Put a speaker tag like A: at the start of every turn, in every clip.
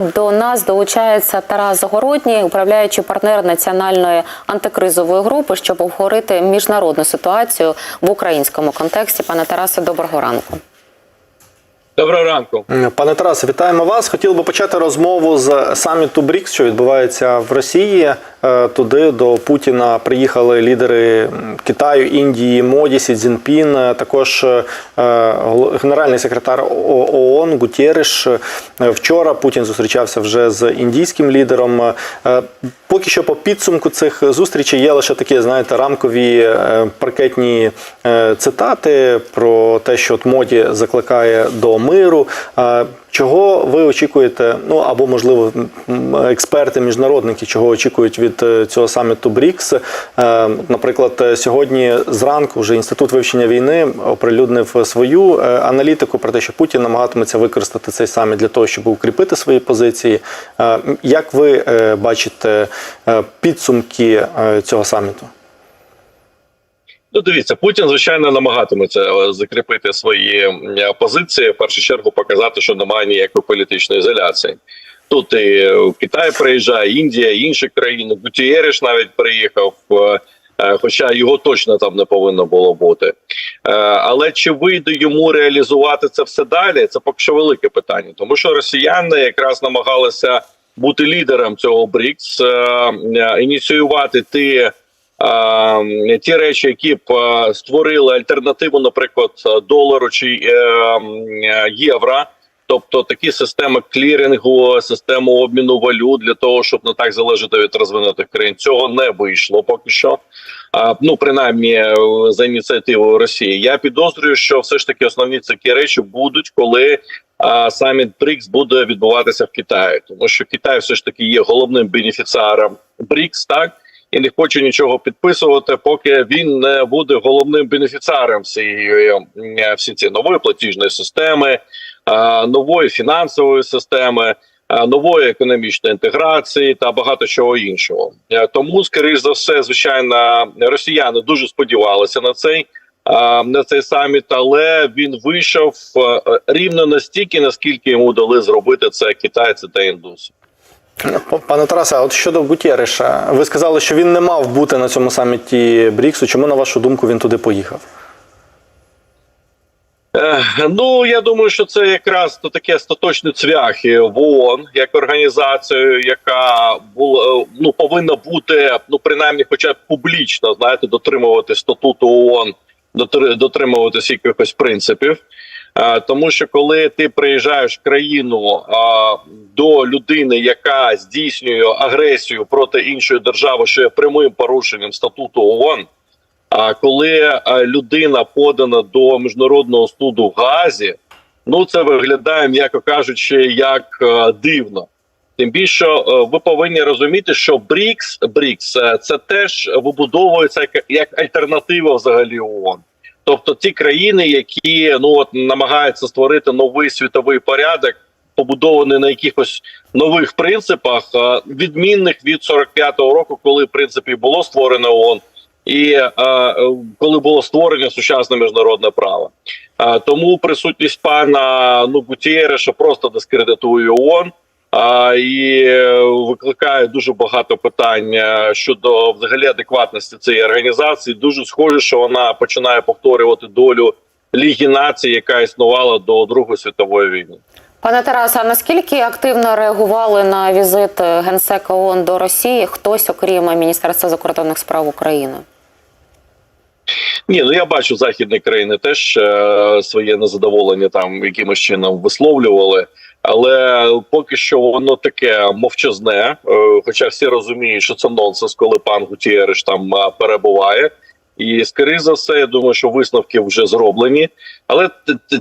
A: До нас долучається Тарас Загородній, управляючий партнер національної антикризової групи, щоб обговорити міжнародну ситуацію в українському контексті. Пане Тарасе, доброго ранку.
B: Доброго ранку.
C: Пане Тарасе, вітаємо вас. Хотів би почати розмову з саміту БРІКС, що відбувається в Росії. Е, Туди до Путіна приїхали лідери Китаю, Індії, Моді, Сі Цзіньпін, е, також е, генеральний секретар ООН Гутєриш. Вчора Путін зустрічався вже з індійським лідером. Поки що по підсумку цих зустрічей є лише такі, знаєте, рамкові паркетні цитати про те, що от моді закликає до миру. Е, Чого ви очікуєте? Ну або можливо експерти, міжнародники, чого очікують від е, цього саміту БРІКС? Е, Наприклад, е, сьогодні зранку вже інститут вивчення війни оприлюднив свою аналітику про те, що Путін намагатиметься використати цей саміт для того, щоб укріпити свої позиції. Як ви бачите підсумки цього саміту?
B: Ну, дивіться, Путін звичайно намагатиметься е, закріпити свої е, позиції. В першу чергу показати, що немає ніякої політичної ізоляції. Тут і е, Китай приїжджає, Індія, інші країни. Гутієриш навіть приїхав. Хоча його точно там не повинно було бути, але чи вийде йому реалізувати це все далі? Це поки що велике питання, тому що росіяни якраз намагалися бути лідером цього БРІКС, ініціювати ті ті речі, які б е, створили альтернативу, наприклад, долару чи е, е, євро. Тобто такі системи клірінгу, систему обміну валют для того, щоб не так залежати від розвинутих країн. Цього не вийшло поки що. А, ну принаймні е, за ініціативою Росії. Я підозрюю, що все ж таки основні такі речі будуть, коли а, саміт БРІКС буде відбуватися в Китаї, тому що Китай все ж таки є головним бенефіціаром БРІКС, так і не хоче нічого підписувати, поки він не буде головним бенефіціаром всієї е, всі ці нової платіжної системи, нової фінансової системи. Нової економічної інтеграції та багато чого іншого, Е, тому, скоріш за все, звичайно, росіяни дуже сподівалися на цей на цей саміт, але він вийшов е, рівно настільки, наскільки йому дали зробити це китайці та індуси.
C: Пане Тарасе, от щодо Гутєриша, ви сказали, що він не мав бути на цьому саміті БРІКСу. Чому, на вашу думку, він туди поїхав?
B: Е, Ну я думаю, що це якраз то таке остаточне цвяхи в ООН як організацію, яка була ну повинна бути ну принаймні, хоча б публічно знаєте, дотримувати статуту ООН, дотри- дотримуватися якихось принципів. Е, Тому що коли ти приїжджаєш в країну а, до людини, яка здійснює агресію проти іншої держави, що є прямим порушенням статуту ООН, а коли е, людина подана до міжнародного суду в Газі, ну це виглядає, м'яко кажучи, як е, дивно. Тим більше е, ви повинні розуміти, що БРІКС, БРІКС е, це теж вибудовується як, як альтернатива взагалі ООН. Тобто ті країни, які ну от намагаються створити новий світовий порядок, побудований на якихось нових принципах, відмінних від 45-го року, коли в принципі було створено ООН, і е, коли було створення сучасне міжнародне право. Е, тому присутність пана ну Гутєреша просто дискредитує ООН. А і е, викликає дуже багато питань е, щодо взагалі адекватності цієї організації. Дуже схоже, що вона починає повторювати долю Ліги націй, яка існувала до Другої світової війни.
A: Пане Тарасе, а наскільки активно реагували на візит генсека ООН до Росії хтось, окрім Міністерства закордонних справ України?
B: Ні, ну я бачу, західні країни теж е, своє незадоволення там якимось чином висловлювали. Але поки що воно таке мовчазне. Е, хоча всі розуміють, що це нонсенс, коли пан Гутієриш там е, перебуває. І скоріше за все, я думаю, що висновки вже зроблені. Але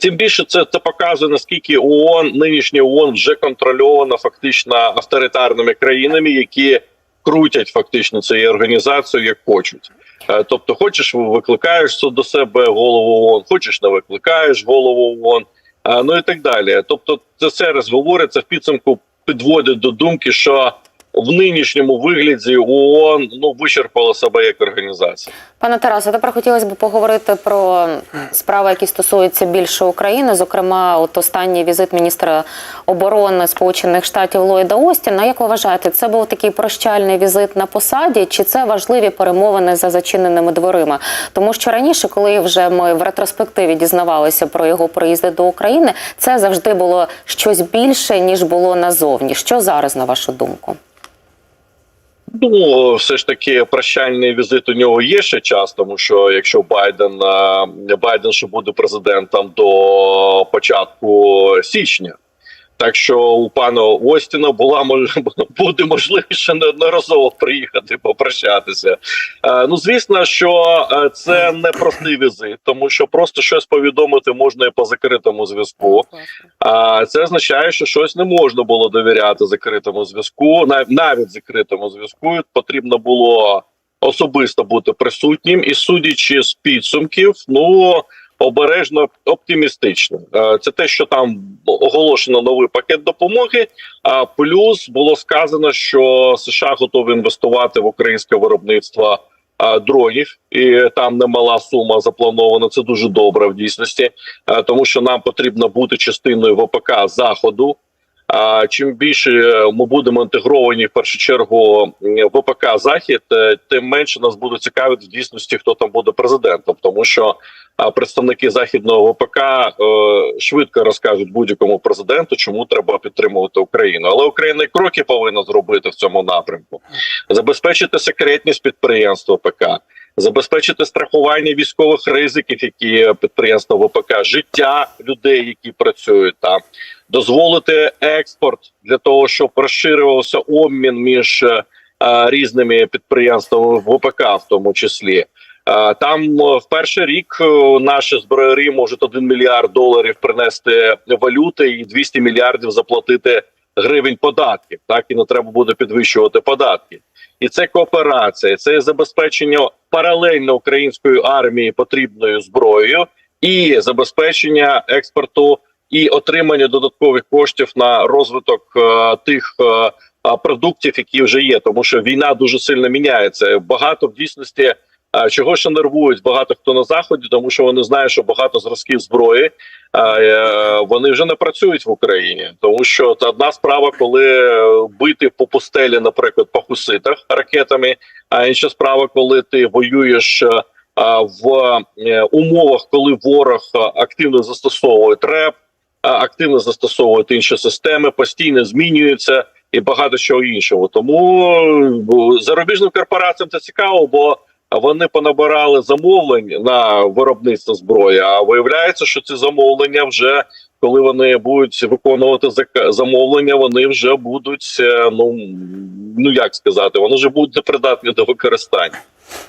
B: тим більше це, це показує наскільки ООН, нинішнє ООН вже контрольовано фактично авторитарними країнами, які крутять фактично цією організацією як хочуть. Е, Тобто, хочеш викликаєш до себе голову ООН, хочеш не викликаєш голову ООН, ну і так далі. Тобто, це все розговори, це в підсумку, підводить до думки, що в нинішньому вигляді ООН ну вичерпала себе як організація.
A: Пане Тарасе, тепер хотілося б поговорити про справи, які стосуються більше України. Зокрема, от останній візит міністра оборони Сполучених Штатів Ллойда Остіна. Як ви вважаєте, це був такий прощальний візит на посаді, чи це важливі перемовини за зачиненими дверима? Тому що раніше, коли вже ми в ретроспективі дізнавалися про його приїзди до України, це завжди було щось більше ніж було назовні. Що зараз, на вашу думку?
B: Ну, все ж таки, прощальний візит у нього є ще час, тому що якщо Байден е, Байден ще буде президентом до початку січня. Так що у пана Остіна була мож- буде можливість ще неодноразово приїхати попрощатися. Е, Ну звісно, що е, це не простий візит, тому що просто щось повідомити можна і по закритому зв'язку. А це означає, що щось не можна було довіряти закритому зв'язку, нав- навіть закритому зв'язку потрібно було особисто бути присутнім, і судячи з підсумків, ну обережно оптимістично. Е, Це те, що там оголошено новий пакет допомоги. А плюс було сказано, що США готові інвестувати в українське виробництво. Дронів і там немала сума запланована. Це дуже добре в дійсності, е, тому що нам потрібно бути частиною ВПК заходу. А чим більше ми будемо інтегровані в першу чергу м, ВПК Захід, е, тим менше нас буде цікавити в дійсності, хто там буде президентом, тому що представники західного ВПК е, швидко розкажуть будь-якому президенту, чому треба підтримувати Україну. Але Україна і кроки повинна зробити в цьому напрямку, забезпечити секретність підприємств ВПК. Забезпечити страхування військових ризиків, які підприємства ВПК, життя людей, які працюють там, дозволити експорт для того, щоб розширювався обмін між е, е, різними підприємствами ВПК, в тому числі. Е, Там в перший рік наші зброярі можуть 1 мільярд доларів принести валюти і 200 мільярдів заплатити гривень податків. Так і не треба буде підвищувати податки. І це кооперація, це забезпечення паралельно української армії потрібною зброєю і забезпечення експорту і отримання додаткових коштів на розвиток е, тих е, продуктів, які вже є, тому що війна дуже сильно міняється. Багато в дійсності е, чого ще нервують багато хто на заході, тому що вони знають, що багато зразків зброї е, вони вже не працюють в Україні, тому що це одна справа, коли бити по пустелі, наприклад, по хуситах ракетами, а інша справа, коли ти воюєш. е, В е, умовах, коли ворог активно застосовує РЕП, активно застосовують інші системи, постійно змінюються і багато чого іншого. Тому зарубіжним корпораціям це цікаво, бо вони понабирали замовлень на виробництво зброї. А виявляється, що ці замовлення вже коли вони будуть виконувати замовлення, вони вже будуть е, ну ну як сказати, вони вже будуть непридатні до використання.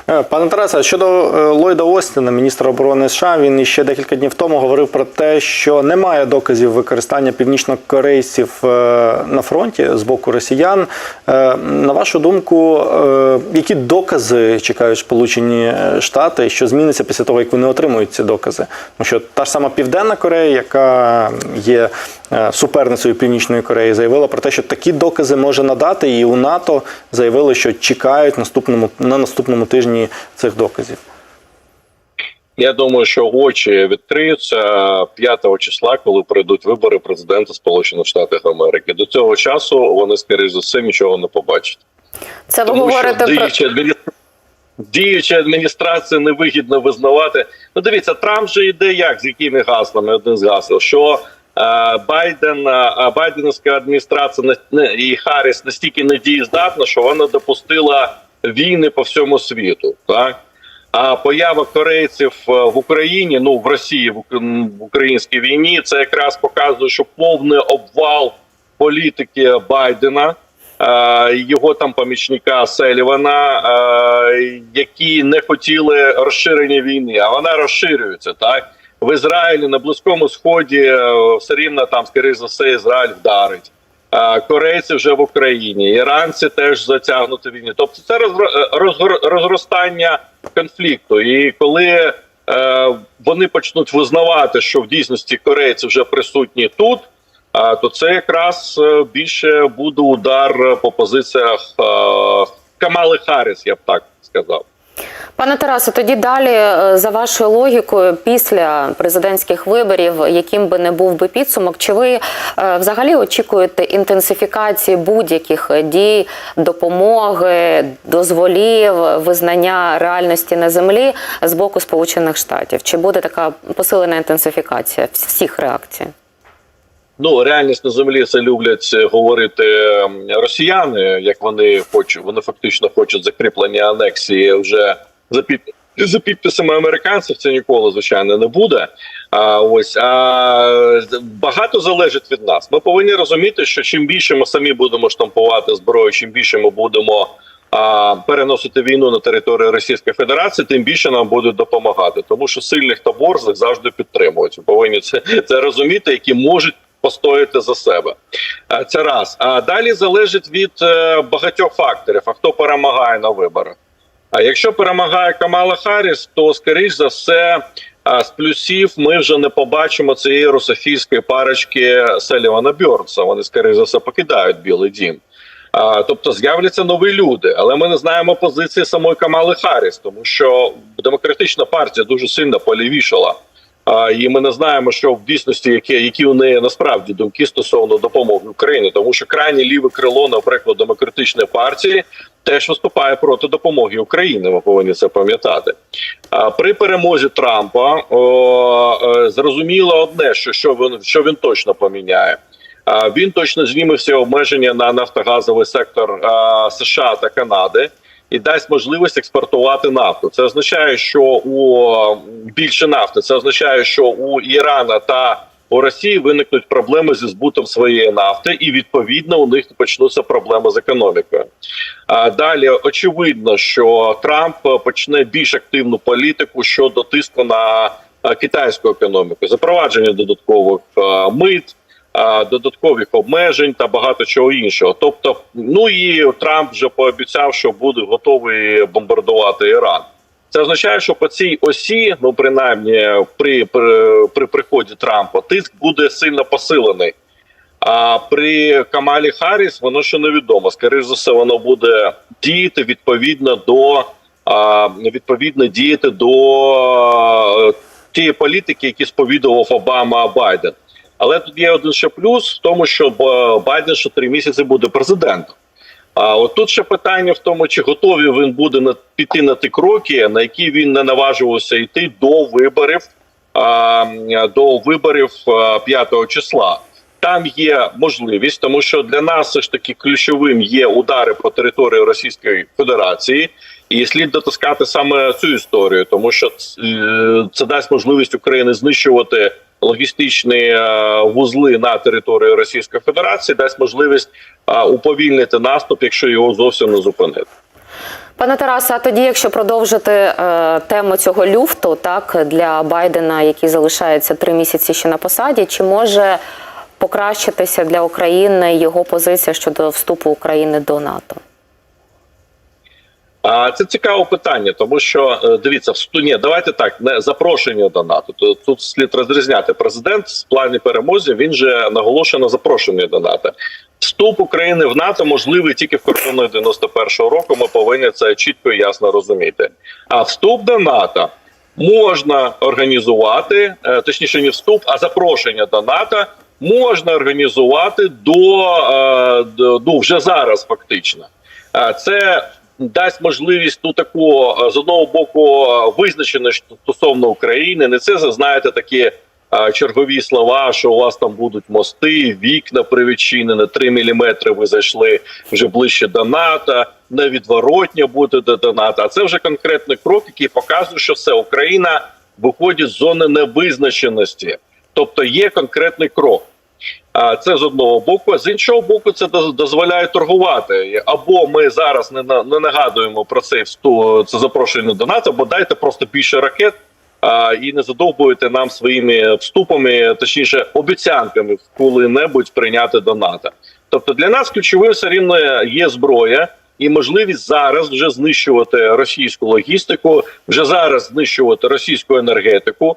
C: Е, Пане Тарасе, щодо е, Ллойда Остіна, міністра оборони США, він іще декілька днів тому говорив про те, що немає доказів використання північнокорейців е, на фронті з боку росіян. На вашу думку, які докази чекають Сполучені Штати, що зміниться після того, як вони отримують ці докази? Тому що та ж сама Південна Корея, яка є суперницею Північної Кореї, заявила про те, що такі докази може надати, і у НАТО заявили, що чекають наступному на наступному тижні цих доказів.
B: Я думаю, що очі відкриються 5 числа, коли пройдуть вибори президента Сполучених Штатів Америки. До цього часу вони, скоріш за все, нічого не побачать.
A: Це ви
B: Тому що
A: говорите про
B: діюча адміністрація, діюча адміністрація невигідно визнавати. Ну, дивіться, Трамп же йде як з якими гаслами? Один з гасел, що е, Байден, е, Байденська адміністрація і Харріс настільки недієздатна, що вона допустила війни по всьому світу. Так? А поява корейців е, в Україні, ну в Росії в українській війні, це якраз показує, що повний обвал політики Байдена, е, його там помічника Селівана, е, які не хотіли розширення війни, а вона розширюється так. В Ізраїлі на близькому сході е, все рівно там, скоріш за все, Ізраїль вдарить. Е, Корейці вже в Україні, іранці теж затягнуті війні. Тобто це е, розростання конфлікту. І коли е, вони почнуть визнавати, що в дійсності корейці вже присутні тут, а, то це якраз е, більше буде удар по позиціях е, Камали Харріс, я б так сказав.
A: Пане Тарасе, тоді далі, е, за вашою логікою, після президентських виборів, яким би не був би підсумок, чи ви е, взагалі очікуєте інтенсифікації будь-яких дій, допомоги, дозволів, визнання реальності на землі з боку Сполучених Штатів? Чи буде така посилена інтенсифікація всіх реакцій?
B: Ну, реальність на землі це люблять е, говорити росіяни, як вони хочуть, вони фактично хочуть закріплення анексії вже за під. За підписами американців це ніколи звичайно не буде. А ось а багато залежить від нас. Ми повинні розуміти, що чим більше ми самі будемо штампувати зброю, чим більше ми будемо а, переносити війну на територію Російської Федерації, тим більше нам будуть допомагати, тому що сильних та борзих завжди підтримують. Ми повинні це, це розуміти, які можуть постояти за себе. А, Це раз. А далі залежить від е, багатьох факторів. А хто перемагає на виборах? А якщо перемагає Камала Харріс, то скоріш за все з плюсів ми вже не побачимо цієї русофільської парочки Селівана Бьорнса. Вони скоріш за все покидають Білий Дім. А, тобто з'являться нові люди, але ми не знаємо позиції самої Камали Харріс, тому що демократична партія дуже сильно полівішала. І ми не знаємо, що в дійсності які, які у неї насправді думки стосовно допомоги Україні, тому що крайнє ліве крило, наприклад, демократичної партії теж виступає проти допомоги Україні. Ми повинні це пам'ятати. А при перемозі Трампа о, е, зрозуміло одне, що що він що він точно поміняє. Він точно зніме всі обмеження на нафтогазовий сектор США та Канади і дасть можливість експортувати нафту. Це означає, що у більше нафти. Це означає, що у Ірана та у Росії виникнуть проблеми зі збутом своєї нафти, і відповідно у них почнуться проблеми з економікою. А далі очевидно, що Трамп почне більш активну політику щодо тиску на китайську економіку, запровадження додаткових мит. Додаткових обмежень та багато чого іншого. Тобто, ну і Трамп вже пообіцяв, що буде готовий бомбардувати Іран. Це означає, що по цій осі, ну принаймні при, при, при приході Трампа, тиск буде сильно посилений. А при Камалі Харріс воно ще невідомо. Скоріше за все, воно буде діяти відповідно до а, відповідно діяти до а, тієї політики, які сповідував Обама Байден. Але тут є один ще плюс в тому, що Байден ще три місяці буде президентом. А от тут ще питання в тому, чи готові він буде на піти на ті кроки, на які він не наважувався йти до виборів а, до виборів а, 5 числа. Там є можливість, тому що для нас все ж таки ключовим є удари по території Російської Федерації, і слід дотискати саме цю історію, тому що е, це дасть можливість Україні знищувати логістичні е, вузли на території Російської Федерації, дасть можливість е, уповільнити наступ, якщо його зовсім не зупинити.
A: Пане Тарасе, а тоді, якщо продовжити е, тему цього люфту, так для Байдена, який залишається три місяці ще на посаді, чи може покращитися для України його позиція щодо вступу України до НАТО?
B: А це цікаве питання, тому що е, дивіться, в ні, давайте так, не запрошення до НАТО. То тут слід розрізняти. Президент в плані перемозі він же наголошує на запрошення до НАТО. Вступ України в НАТО можливий тільки в кордонах 91-го року. Ми повинні це чітко і ясно розуміти. А вступ до НАТО можна організувати, е, точніше, не вступ, а запрошення до НАТО можна організувати до, е, до ну, вже зараз, фактично. Е, Це дасть можливість ну таку е, з одного боку е, визначеності стосовно України. Не це знаєте такі е, чергові слова, що у вас там будуть мости, вікна привідчинені, 3 міліметри ви зайшли вже ближче до НАТО, невідворотня буде до НАТО. А це вже конкретний крок, який показує, що все Україна виходить з зони невизначеності, тобто є конкретний крок. Це з одного боку, з іншого боку, це доз- дозволяє торгувати. Або ми зараз не не нагадуємо про цей це запрошення до НАТО, бо дайте просто більше ракет і не задовбуйте нам своїми вступами, точніше обіцянками коли-небудь прийняти до НАТО. Тобто для нас ключовим все рівно є зброя. І можливість зараз вже знищувати російську логістику, вже зараз знищувати російську енергетику,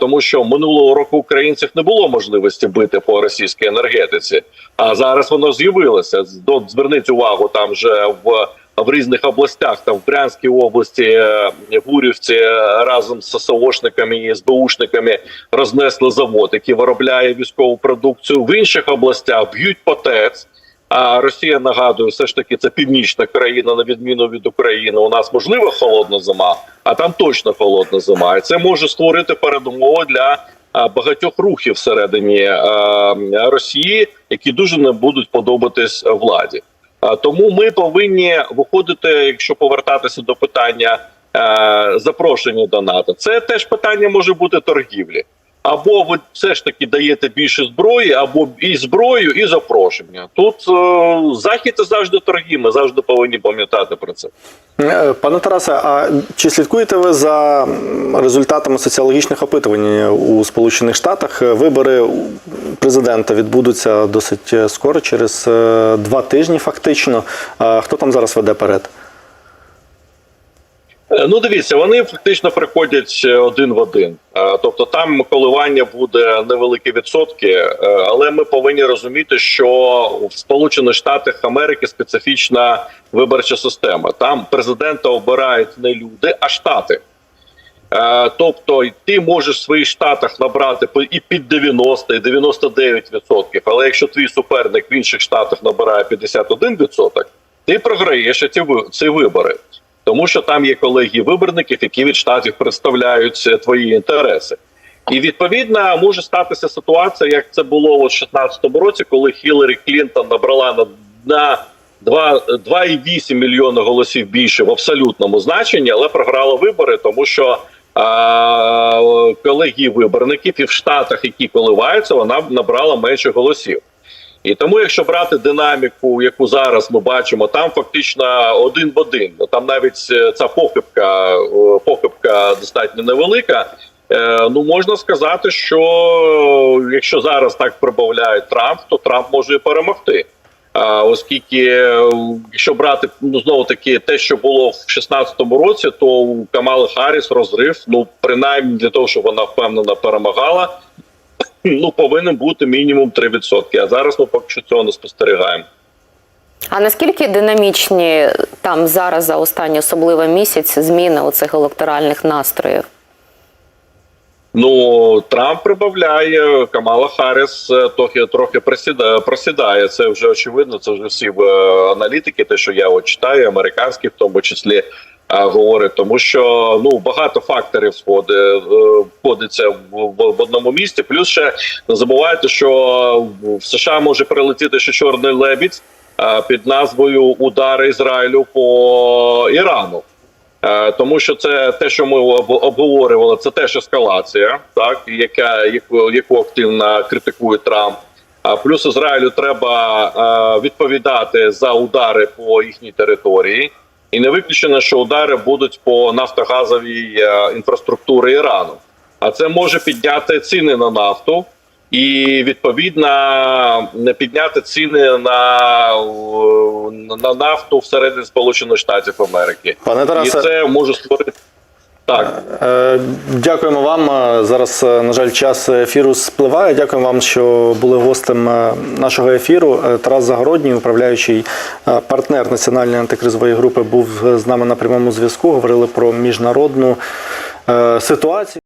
B: тому, що минулого року українців не було можливості бити по російській енергетиці, а зараз воно з'явилося. Зверніть увагу, там же в, в різних областях, там в Брянській області, е, Гурівці е, разом з ССОшниками і СБУшниками рознесли завод, який виробляє військову продукцію. В інших областях б'ють по ТЕЦ. А Росія нагадую, все ж таки це північна країна, на відміну від України. У нас можливо холодна зима, а там точно холодна зима. І це може створити передумови для багатьох рухів всередині Росії, які дуже не будуть подобатись владі. Тому ми повинні виходити, якщо повертатися до питання запрошення до НАТО. Це теж питання може бути торгівлі. Або ви все ж таки даєте більше зброї, або і зброю, і запрошення. Тут е, захід це завжди торги. Ми завжди повинні пам'ятати про це.
C: Е, Пане Тарасе, а чи слідкуєте ви за результатами соціологічних опитувань у Сполучених Штатах? Вибори президента відбудуться досить е, скоро, через е, два тижні, фактично. А Хто там зараз веде перед?
B: Е, Ну, дивіться, вони фактично приходять е, один в один. Е, Тобто там коливання буде невеликі відсотки, але ми повинні розуміти, що в Сполучених Штатах Америки специфічна виборча система. Там президента обирають не люди, а штати. Тобто ти можеш в своїх штатах набрати і під 90, і 99 відсотків. Але якщо твій суперник в інших штатах набирає 51 відсоток, ти програєш ці вибори. Тому що там є колегії виборників, які від штатів представляють е, твої інтереси. І відповідно може статися ситуація, як це було у 2016 році, коли Хіларі Клінтон набрала на, на 2 2,8 мільйона голосів більше в абсолютному значенні, але програла вибори, тому що а, колегії виборників і в штатах, які коливаються, вона набрала менше голосів. І тому, якщо брати динаміку, яку зараз ми бачимо, там фактично один в один. Ну, Там навіть е, ця похибка, похибка достатньо невелика. Е, Ну можна сказати, що якщо зараз так прибавляє Трамп, то Трамп може і перемогти. Оскільки, е, якщо брати ну знову таки те, що було в 16-му році, то у Камали Харріс розрив, ну принаймні для того, щоб вона впевнено перемагала, ну повинен бути мінімум 3%. А зараз ми поки що цього не спостерігаємо.
A: А наскільки динамічні там зараз за останній особливо місяць зміни оцих електоральних настроїв?
B: Ну Трамп прибавляє, Камала Харріс е, трохи трохи просідає, просідає. Це вже очевидно. Це вже всі е, аналітики, те, що я от читаю, американські в тому числі. Е, Говорить, тому що ну багато факторів е, входиться в, одному місці. Плюс ще не забувайте, що в США може прилетіти ще чорний лебідь е, під назвою Удари Ізраїлю по Ірану. Тому що це те, що ми об- обговорювали, це теж ескалація, так яка яку, яку активно критикує Трамп. А плюс Ізраїлю треба відповідати за удари по їхній території, і не виключено, що удари будуть по нафтогазовій е, інфраструктурі Ірану. А це може підняти ціни на нафту і відповідно не підняти ціни на, е, на нафту всередині Сполучених Штатів Америки.
C: Пане
B: І це може створити так.
C: Е, Дякуємо вам. Е, Зараз, е, на жаль, час ефіру спливає. Дякуємо вам, що були гостем нашого ефіру. Тарас Загородній, управляючий партнер національної антикризової групи, був з нами на прямому зв'язку. Говорили про міжнародну ситуацію.